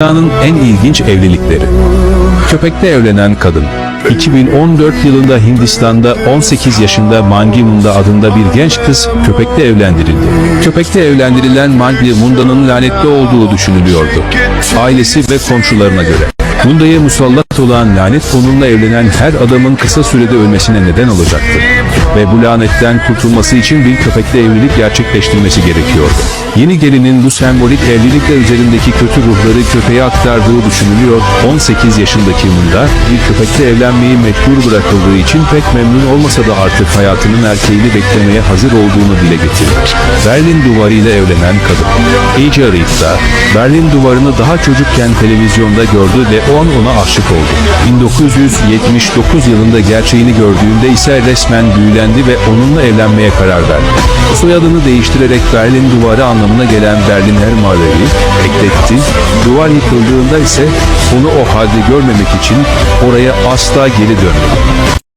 Dünyanın en ilginç evlilikleri. Köpekte evlenen kadın. 2014 yılında Hindistan'da 18 yaşında Mangi Munda adında bir genç kız köpekte evlendirildi. Köpekte evlendirilen Mangi Munda'nın lanetli olduğu düşünülüyordu. Ailesi ve komşularına göre. Munda'ya musallat olan lanet onunla evlenen her adamın kısa sürede ölmesine neden olacaktı. Ve bu lanetten kurtulması için bir köpekle evlilik gerçekleştirmesi gerekiyordu. Yeni gelinin bu sembolik evlilikle üzerindeki kötü ruhları köpeğe aktardığı düşünülüyor. 18 yaşındaki Munda bir köpekle evlenmeyi mecbur bırakıldığı için pek memnun olmasa da artık hayatının erkeğini beklemeye hazır olduğunu dile getirdi. Berlin Duvarı ile evlenen kadın. Ece Arif da Berlin Duvarı'nı daha çocukken televizyonda gördü ve o an ona aşık oldu. 1979 yılında gerçeğini gördüğünde ise resmen büyülendi ve onunla evlenmeye karar verdi. Soyadını değiştirerek Berlin Duvarı anlamına gelen Berliner Mauer'i ekletti. Duvar yıkıldığında ise onu o halde görmemek için oraya asla geri dönmedi.